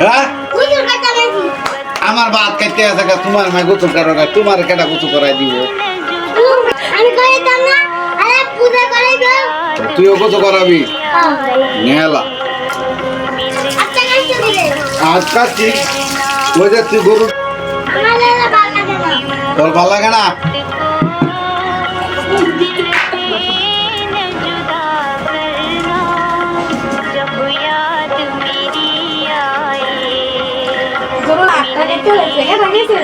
হ্যাঁ? আমার বাদ খাইতে আছে গা, তোমার মাই গোসল করো গা, তোমার কেটা গোসল করাই দিব? না তুইও গোসল করাবি? নেলা। আচ্ছা দিবে? আজ ওই যে তুই গরু? না। তোর ভালো লাগে না? ধরুন আটটা দেখতে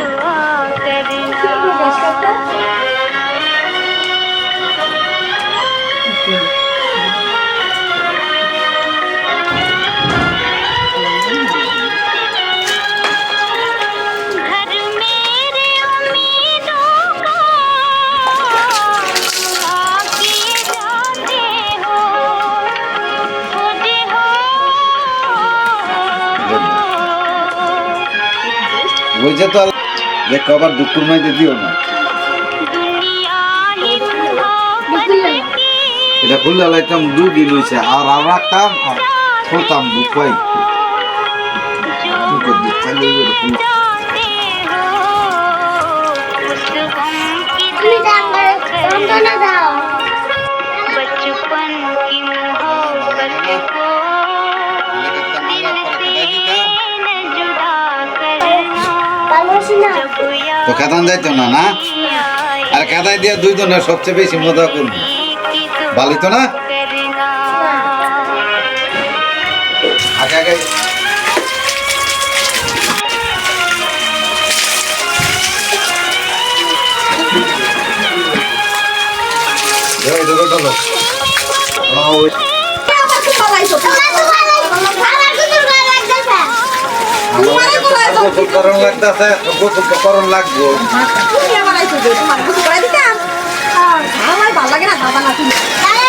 বুঝছে তো যে কবার দুঃখুর মাইতে দিও না। এটা খুললে লাইতাম দুদিন হয়েছে। আর আর রাখতাম আর খোতাম দুপাই দুপাই তো কাতান যাইতো না না? আর কাদায় দিয়া দুই জনের সবচেয়ে বেশি মজা করুন বালিত না? আগে গোসল লাগতেছে গোসল তো লাগবো। আমার ভালো লাগে না বাবা না তুমি। আরে